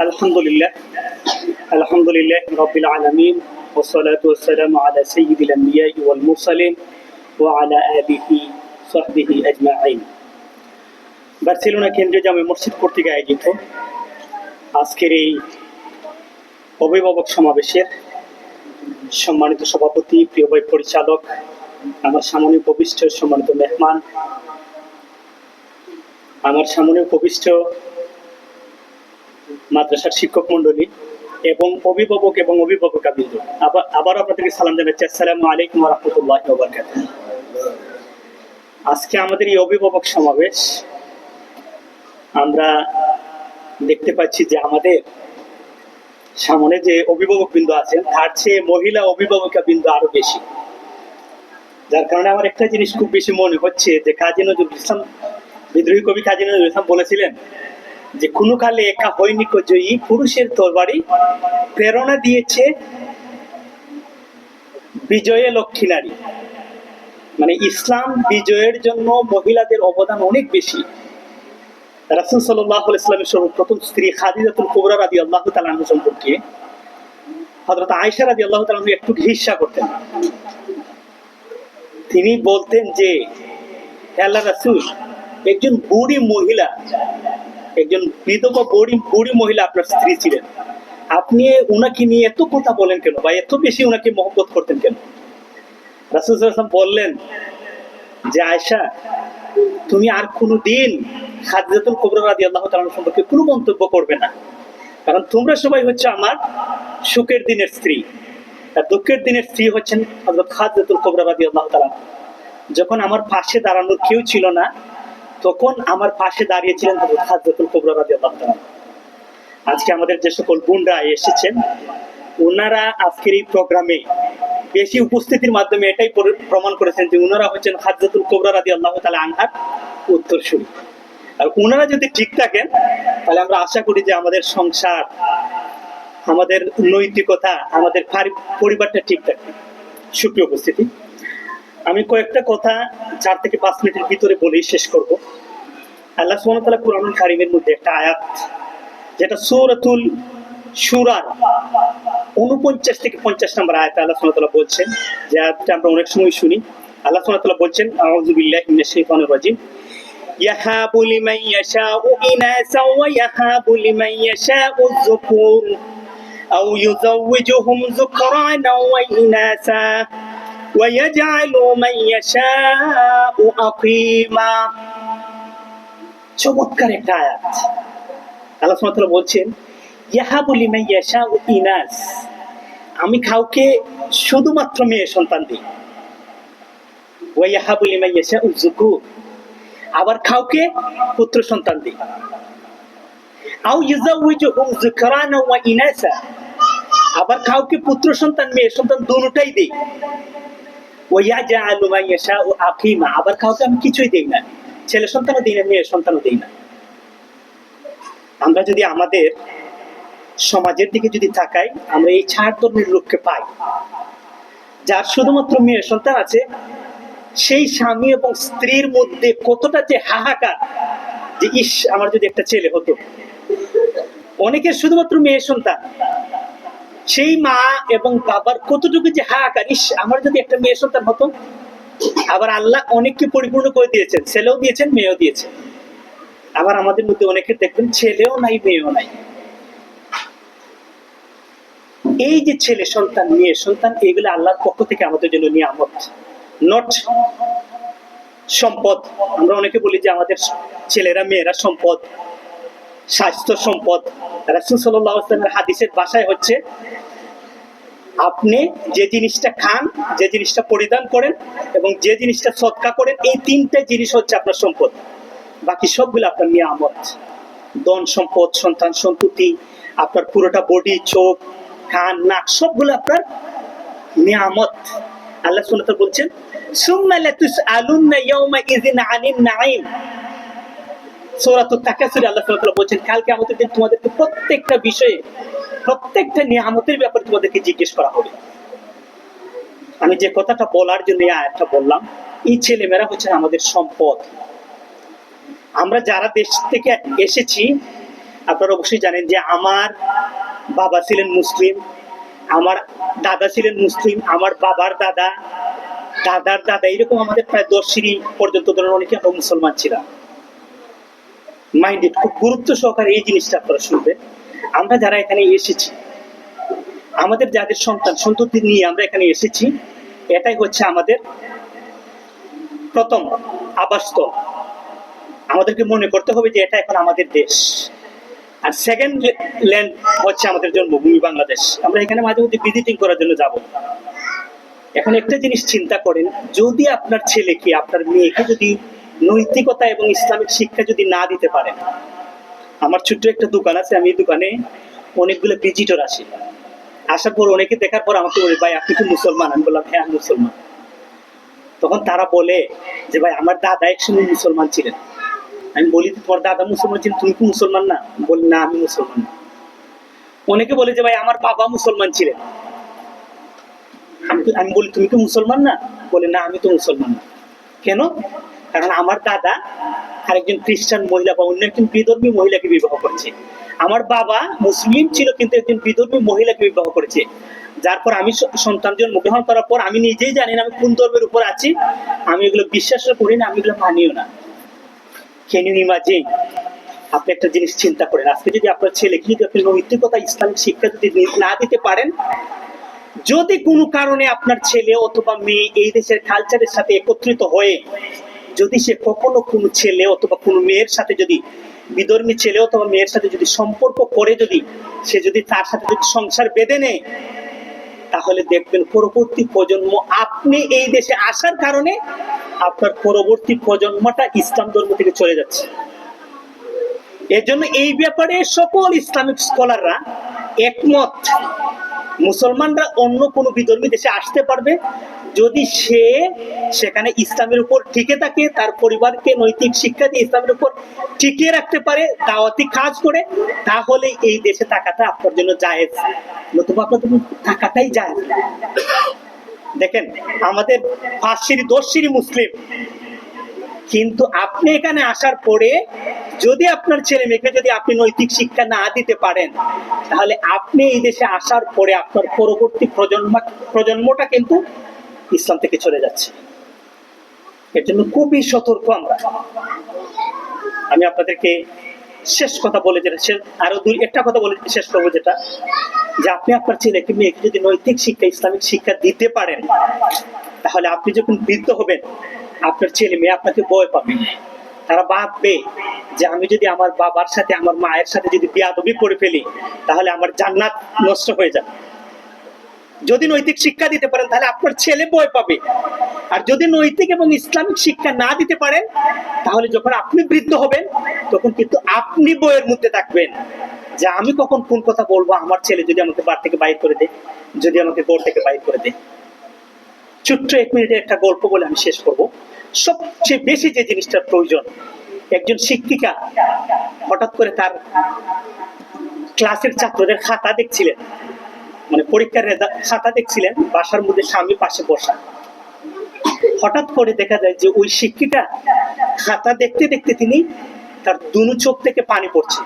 الحمد لله الحمد لله رب العالمين والصلاة والسلام على سيد الأنبياء والمرسلين وعلى آله صحبه أجمعين Barcelona কেন্দ্রীয় জামে মসজিদ কর্তৃক আয়োজিত আজকের এই অভিভাবক সমাবেশের সম্মানিত সভাপতি প্রিয় বই পরিচালক আমার সামনে উপবিষ্ট সম্মানিত মেহমান আমার সামনে উপবিষ্ট মাদ্রাসার শিক্ষক মন্ডলী এবং অভিভাবক এবং অভিভাবকা বিন্দু। আবার আবার আপনাদেরকে সালাম জানাচ্ছি। আসসালামু আলাইকুম রহমতুল্লাহ আজকে আমাদের এই অভিভাবক সমাবেশ, আমরা দেখতে পাচ্ছি যে আমাদের সামনে যে অভিভাবক বিন্দু আছেন, তার চেয়ে মহিলা অভিভাবকা বিন্দু আরও বেশি। যার কারণে আমার একটা জিনিস খুব বেশি মনে হচ্ছে যে কাজী নজরুল ইসলাম বিদ্রোহী কবি কাজী নজরুল ইসলাম বলেছিলেন যে কোনো কালে একা হয়নি জয়ী পুরুষের তরবারি প্রেরণা দিয়েছে বিজয়ে লক্ষ্মী নারী। মানে ইসলাম বিজয়ের জন্য মহিলাদের অবদান অনেক বেশি। রাসুল সাল্লাহ ইসলামের সর্বপ্রথম স্ত্রী খাদিজাতুল কুবরা রাদি আল্লাহ তালাহ সম্পর্কে হজরত আয়সা রাদি আল্লাহ তালাহ একটু হিস্সা করতেন। তিনি বলতেন যে, আল্লাহ রাসুল, একজন বুড়ি মহিলা একজন বিধবা বুড়ি বুড়ি মহিলা আপনার স্ত্রী ছিলেন। আপনি উনাকে নিয়ে এত কথা বলেন কেন বা এত বেশি উনাকে মহব্বত করতেন কেন? রাসুল বললেন, যে আয়সা তুমি আর কোনো দিন খাদিজাতুল কুবরা রাদি আল্লাহ তাআলা সম্পর্কে কোনো মন্তব্য করবে না। কারণ তোমরা সবাই হচ্ছে আমার সুখের দিনের স্ত্রী। আর দুঃখের দিনের স্ত্রী হচ্ছেন হযরত খাদিজাতুল কুবরা রাদি আল্লাহ তাআলা যখন আমার পাশে দাঁড়ানোর কেউ ছিল না তখন আমার পাশে দাঁড়িয়েছিলেন খাদিজাতুল কুবরা আল্লাহ আজকে আমাদের যে সকল বোনরা এসেছেন ওনারা আজকের এই প্রোগ্রামে বেশি উপস্থিতির মাধ্যমে এটাই প্রমাণ করেছেন যে ওনারা হচ্ছেন হাজরাতুল কোবরা রাদি আল্লাহ তালা আনহার উত্তরসূরি। আর ওনারা যদি ঠিক থাকেন, তাহলে আমরা আশা করি যে আমাদের সংসার, আমাদের নৈতিকতা, আমাদের পরিবারটা ঠিক থাকবে। সুপ্রিয় উপস্থিতি আমি কয়েকটা কথা চার থেকে পাঁচ মিনিটের ভিতরে বলেই শেষ করব। আল্লাহ সুবহানাহু তাআলা কারীমের মধ্যে একটা আয়াত, যেটা সূরাতুল শুরার উনপঞ্চাশ থেকে পঞ্চাশ নম্বর আয়াত আল্লাহ সুবহানাহু বলছেন, যে আয়াতটা আমরা অনেক সময় শুনি। আল্লাহ সুবহানাহু বলছেন, আউযু বিল্লাহি মিনাশ শাইতানির রাজিম ইয়াশাউ ইনাসা ওয়া ইয়াহাবু লিমান ইয়াশাউ যুকুর, আও ইউযাওয়িজুহুম যুকরানা ওয়া ইনাসা। ويجعل من يشاء عقيما চমৎকার একটা আয়াত আল্লাহ সুবহানাহু ওয়া তাআলা বলছেন ইয়াহাবু লিমান ইয়াশাউ ইনাস আমি কাউকে শুধুমাত্র মেয়ে সন্তান দিই ওয়া ইয়াহাবু লিমান ইয়াশাউ যুকুর আবার কাউকে পুত্র সন্তান দিই আও ইউযাওয়িজুহুম যুকরানা ওয়া ইনাসা আবার কাউকে পুত্র সন্তান মেয়ে সন্তান দুটোটাই দেই আকিমা আবার কাউকে আমি কিছুই না ছেলে সন্তানও না সন্তানও না। আমরা যদি আমাদের সমাজের দিকে যদি তাকাই, আমরা এই চার ধরনের লোককে পাই। যার শুধুমাত্র মেয়ে সন্তান আছে, সেই স্বামী এবং স্ত্রীর মধ্যে কতটা যে হাহাকার যে, ইস, আমার যদি একটা ছেলে হতো। অনেকের শুধুমাত্র মেয়ে সন্তান। সেই মা এবং বাবার কতটুকু যে হাহাকার, ইস, আমার যদি একটা মেয়ে সন্তান হতো, আবার আল্লাহ অনেককে পরিপূর্ণ করে দিয়েছেন, ছেলেও দিয়েছেন, মেয়েও দিয়েছেন। আবার আমাদের মধ্যে অনেকে দেখবেন ছেলেও নাই, মেয়েও নাই। এই যে ছেলে সন্তান, মেয়ে সন্তান, এগুলো আল্লাহর পক্ষ থেকে আমাদের জন্য নিয়ামত। নট সম্পদ। আমরা অনেকে বলি যে আমাদের ছেলেরা, মেয়েরা সম্পদ। স্বাস্থ্য সম্পদ। রাসুল সাল্লামের হাদিসের বাসায় হচ্ছে, আপনি যে জিনিসটা খান, যে জিনিসটা পরিধান করেন এবং যে জিনিসটা সৎকা করেন, এই তিনটা জিনিস হচ্ছে আপনার সম্পদ। বাকি সবগুলো আপনার নিয়ামত। ধন সম্পদ, সন্তান সন্ততি, আপনার পুরোটা বডি চোখ, কান, নাক, সবগুলো আপনার নিয়ামত। আল্লাহ সুন্নাত বলছেন, সুম্মা লাতুসআলুন্না ইয়াওমা ইযিন আনিন নাঈম। আল্লাহ বলছেন, কালকে আমাদের দিন তোমাদেরকে প্রত্যেকটা বিষয়ে, প্রত্যেকটা নিয়ামতের ব্যাপারে তোমাদেরকে জিজ্ঞেস করা হবে। আমি যে কথাটা বলার জন্য আয়াতটা বললাম, এই ছেলেমেয়েরা হচ্ছে আমাদের সম্পদ। আমরা যারা দেশ থেকে এসেছি, আপনারা অবশ্যই জানেন যে আমার বাবা ছিলেন মুসলিম, আমার দাদা ছিলেন মুসলিম, আমার বাবার দাদা, দাদার দাদা, এরকম আমাদের প্রায় দশ সিঁড়ি পর্যন্ত ধরেন অনেকে আমরা মুসলমান ছিলাম। মাইন্ডেড খুব গুরুত্ব সহকারে এই জিনিসটা আপনারা শুনবেন। আমরা যারা এখানে এসেছি, আমাদের যাদের সন্তান, সন্ততি নিয়ে আমরা এখানে এসেছি, এটাই হচ্ছে আমাদের প্রথম আবাসস্থল। আমাদেরকে মনে করতে হবে যে এটা এখন আমাদের দেশ। আর সেকেন্ড ল্যান্ড হচ্ছে আমাদের জন্মভূমি বাংলাদেশ। আমরা এখানে মাঝে মধ্যে ভিজিটিং করার জন্য যাব। এখন একটা জিনিস চিন্তা করেন, যদি আপনার ছেলেকে, আপনার মেয়েকে যদি নৈতিকতা এবং ইসলামিক শিক্ষা যদি না দিতে পারেন আমার ছোট্ট একটা দোকান আছে, আমি এই দোকানে অনেকগুলো ভিজিটর আসি। আসার পর অনেকে দেখার পর আমাকে বলে, ভাই, আপনি কি মুসলমান। আমি বললাম হ্যাঁ মুসলমান। তখন তারা বলে যে, ভাই, আমার দাদা একসময় মুসলমান ছিলেন। আমি বলি তোমার দাদা মুসলমান ছিলেন, তুমি কি মুসলমান না? বলি, না, আমি মুসলমান না। অনেকে বলে যে, ভাই, আমার বাবা মুসলমান ছিলেন। আমি আমি বলি, তুমি কি মুসলমান না? বলে, না, আমি তো মুসলমান না। কেন? কারণ আমার দাদা আরেকজন খ্রিস্টান মহিলা বা অন্য একজন বিধর্মী মহিলাকে বিবাহ করেছে। আমার বাবা মুসলিম ছিল কিন্তু একজন বিধর্মী মহিলাকে বিবাহ করেছে। যার পর আমি সন্তান জন্মগ্রহণ করার পর আমি নিজেই জানি না আমি কোন ধর্মের উপর আছি। আমি এগুলো বিশ্বাসও করি না, আমি এগুলো মানিও না। ক্যান ইউ ইমাজিন আপনি একটা জিনিস চিন্তা করেন, আজকে যদি আপনার ছেলেকে যদি আপনি নৈতিকতা ইসলামিক শিক্ষা যদি না দিতে পারেন, যদি কোনো কারণে আপনার ছেলে অথবা মেয়ে এই দেশের কালচারের সাথে একত্রিত হয়ে যদি সে কখনো কোনো ছেলে অথবা কোনো মেয়ের সাথে যদি বিধর্মী ছেলে অথবা মেয়ের সাথে যদি সম্পর্ক করে যদি, সে যদি তার সাথে যদি সংসার বেঁধে নেয়, তাহলে দেখবেন পরবর্তী প্রজন্ম আপনি এই দেশে আসার কারণে আপনার পরবর্তী প্রজন্মটা ইসলাম ধর্ম থেকে চলে যাচ্ছে। এর জন্য এই ব্যাপারে সকল ইসলামিক স্কলাররা একমত মুসলমানরা অন্য কোনো বিধর্মী দেশে আসতে পারবে যদি সে সেখানে ইসলামের উপর টিকে থাকে, তার পরিবারকে নৈতিক শিক্ষা দিয়ে ইসলামের উপর টিকিয়ে রাখতে পারে, দাওয়াতি কাজ করে, তাহলে এই দেশে থাকাটা আপনার জন্য জায়েজ। নতুবা আপনার জন্য থাকাটাই জায়েজ। দেখেন, আমাদের দশ সিঁড়ি মুসলিম কিন্তু আপনি এখানে আসার পরে যদি আপনার ছেলে মেয়েকে যদি আপনি নৈতিক শিক্ষা না দিতে পারেন, তাহলে আপনি এই দেশে আসার পরে আপনার পরবর্তী প্রজন্ম, প্রজন্মটা কিন্তু ইসলাম থেকে চলে যাচ্ছে। এর জন্য খুবই সতর্ক আমরা। আমি আপনাদেরকে শেষ কথা বলে যেটা আরও দুই, একটা কথা বলে শেষ করব যেটা, যে আপনি আপনার ছেলেকে, মেয়েকে যদি নৈতিক শিক্ষা, ইসলামিক শিক্ষা দিতে পারেন, তাহলে আপনি যখন বৃদ্ধ হবেন আপনার ছেলে মেয়ে আপনাকে ভয় পাবে। তারা ভাববে যে আমি যদি আমার বাবার সাথে, আমার মায়ের সাথে যদি বিয়াদবি করে ফেলি, তাহলে আমার জান্নাত নষ্ট হয়ে যাবে। যদি নৈতিক শিক্ষা দিতে পারেন, তাহলে আপনার ছেলে ভয় পাবে। আর যদি নৈতিক এবং ইসলামিক শিক্ষা না দিতে পারেন, তাহলে যখন আপনি বৃদ্ধ হবেন, তখন কিন্তু আপনি বইয়ের মধ্যে থাকবেন যে আমি কখন কোন কথা বলব, আমার ছেলে যদি আমাকে বার থেকে বাইর করে দেয়, যদি আমাকে গোর থেকে বাইর করে দেয়। ছোট্ট এক মিনিটের একটা গল্প বলে আমি শেষ করব। সবচেয়ে বেশি যে জিনিসটার প্রয়োজন, একজন শিক্ষিকা হঠাৎ করে তার ক্লাসের ছাত্রদের খাতা দেখছিলেন মানে পরীক্ষার খাতা দেখছিলেন, বাসার মধ্যে স্বামী পাশে বসা। হঠাৎ করে দেখা যায় যে ওই শিক্ষিকা খাতা দেখতে দেখতে তিনি তার দুনু চোখ থেকে পানি পড়ছে।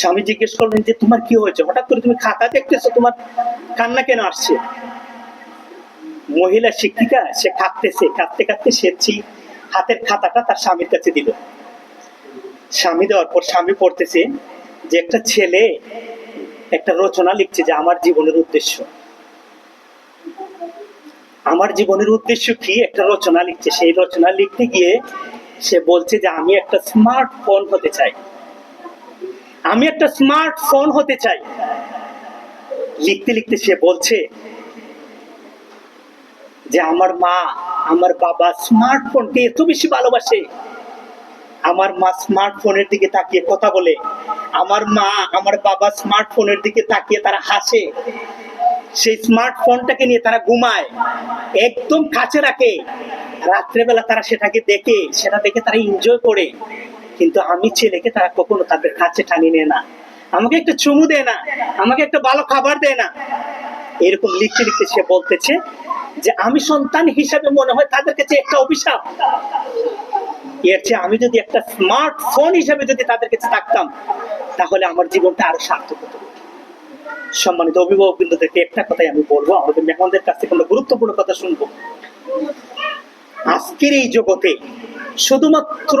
স্বামী জিজ্ঞেস করলেন যে, তোমার কি হয়েছে? হঠাৎ করে তুমি খাতা দেখতেছো? তোমার কান্না কেন আসছে? মহিলা শিক্ষিকা, সে কাঁদতেছে কাঁদতে কাঁদতে সে হাতের খাতাটা তার স্বামীর কাছে দিল। স্বামী দেওয়ার পর স্বামী পড়তেছে যে একটা ছেলে একটা রচনা লিখছে যে আমার জীবনের উদ্দেশ্য। আমার জীবনের উদ্দেশ্য কি? একটা রচনা লিখছে। সেই রচনা লিখতে গিয়ে সে বলছে যে আমি একটা স্মার্টফোন হতে চাই। আমি একটা স্মার্টফোন হতে চাই। লিখতে লিখতে সে বলছে যে আমার মা, আমার বাবা স্মার্টফোনকে এত বেশি ভালোবাসে। আমার মা স্মার্টফোনের দিকে তাকিয়ে কথা বলে। আমার মা, আমার বাবা স্মার্টফোনের দিকে তাকিয়ে তারা হাসে। সেই স্মার্টফোনটাকে নিয়ে তারা ঘুমায়। একদম কাছে রাখে। রাত্রেবেলা তারা সেটাকে দেখে, সেটা দেখে তারা এনজয় করে। কিন্তু আমি ছেলেকে তারা কখনো তাদের কাছে টানি নেয় না। আমাকে একটা চুমু দেয় না। আমাকে একটা ভালো খাবার দেয় না। এরকম লিখতে লিখতে সে বলতেছে যে, আমি সন্তান হিসাবে মনে হয় তাদের কাছে একটা অভিশাপ। এর চেয়ে আমি যদি একটা স্মার্টফোন হিসেবে যদি তাদের কাছে থাকতাম, তাহলে আমার জীবনটা আরও সার্থক হতো। সম্মানিত অভিভাবক বিন্দুদেরকে একটা কথাই আমি বলব, আমাদের মেহমানদের কাছ থেকে আমরা গুরুত্বপূর্ণ কথা শুনব। আজকের এই জগতে শুধুমাত্র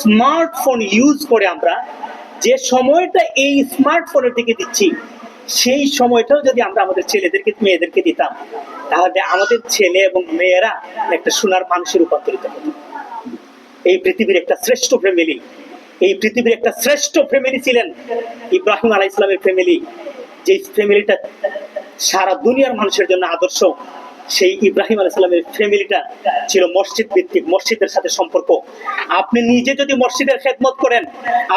স্মার্টফোন ইউজ করে আমরা যে সময়টা এই স্মার্টফোনের দিকে দিচ্ছি সেই সময়টাও যদি আমরা আমাদের ছেলেদেরকে, মেয়েদেরকে দিতাম, তাহলে আমাদের ছেলে এবং মেয়েরা একটা সোনার মানুষে রূপান্তরিত হতো। এই পৃথিবীর একটা শ্রেষ্ঠ ফ্যামিলি এই পৃথিবীর একটা শ্রেষ্ঠ ফ্যামিলি ছিলেন ইব্রাহিম আলাহ ইসলামের ফ্যামিলি যে ফ্যামিলিটা সারা দুনিয়ার মানুষের জন্য আদর্শ সেই ইব্রাহিম আলাইসাল্লামের ফ্যামিলিটা ছিল মসজিদ ভিত্তিক, মসজিদের সাথে সম্পর্ক। আপনি নিজে যদি মসজিদের খেদমত করেন,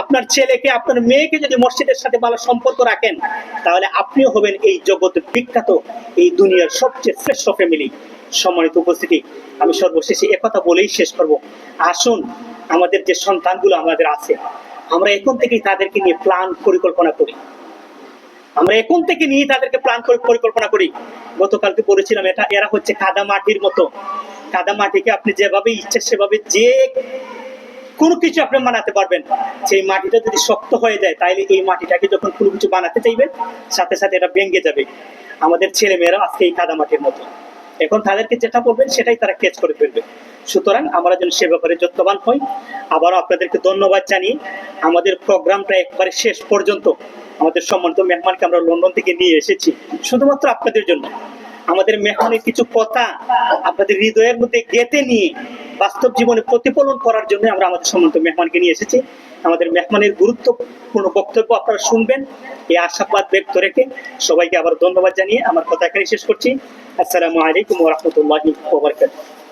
আপনার ছেলেকে, আপনার মেয়েকে যদি মসজিদের সাথে ভালো সম্পর্ক রাখেন, তাহলে আপনিও হবেন এই জগৎ বিখ্যাত, এই দুনিয়ার সবচেয়ে শ্রেষ্ঠ ফ্যামিলি। সম্মানিত উপস্থিতি, আমি সর্বশেষে একথা বলেই শেষ করব। আসুন, আমাদের যে সন্তানগুলো আমাদের আছে, আমরা এখন থেকেই তাদেরকে নিয়ে প্ল্যান পরিকল্পনা করি। আমরা এখন থেকে নিয়ে তাদেরকে করে পরিকল্পনা করি। গতকালকে বলেছিলাম এটা, এরা হচ্ছে কাদা মাটির মতো। কাদা মাটিকে আপনি যেভাবে ইচ্ছা সেভাবে যে কোনো কিছু আপনি বানাতে পারবেন। সেই মাটিটা যদি শক্ত হয়ে যায় তাহলে এই মাটিটাকে যখন কোনো কিছু বানাতে চাইবেন সাথে সাথে এটা ভেঙে যাবে। আমাদের ছেলে মেয়েরা আজকে এই কাদা মাটির মতো। এখন তাদেরকে যেটা বলবেন, সেটাই তারা ক্যাচ করে ফেলবে। সুতরাং আমরা যেন সে ব্যাপারে যত্নবান হই। আবারও আপনাদেরকে ধন্যবাদ জানিয়ে, আমাদের প্রোগ্রামটা একবারে শেষ পর্যন্ত আমাদের সম্মানিত মেহমানকে আমরা লন্ডন থেকে নিয়ে এসেছি। শুধুমাত্র আপনাদের জন্য। আমাদের মেহমানের কিছু কথা আপনাদের হৃদয়ের মধ্যে গেঁথে নিয়ে বাস্তব জীবনে প্রতিফলন করার জন্য আমরা আমাদের সম্মানিত মেহমানকে নিয়ে এসেছি। আমাদের মেহমানের গুরুত্বপূর্ণ বক্তব্য আপনারা শুনবেন। এই আশাবাদ ব্যক্ত রেখে সবাইকে আবার ধন্যবাদ জানিয়ে আমার কথা এখানে শেষ করছি। আসসালামু আলাইকুম ওরহমতুল্লাহি ওবরকাতুহ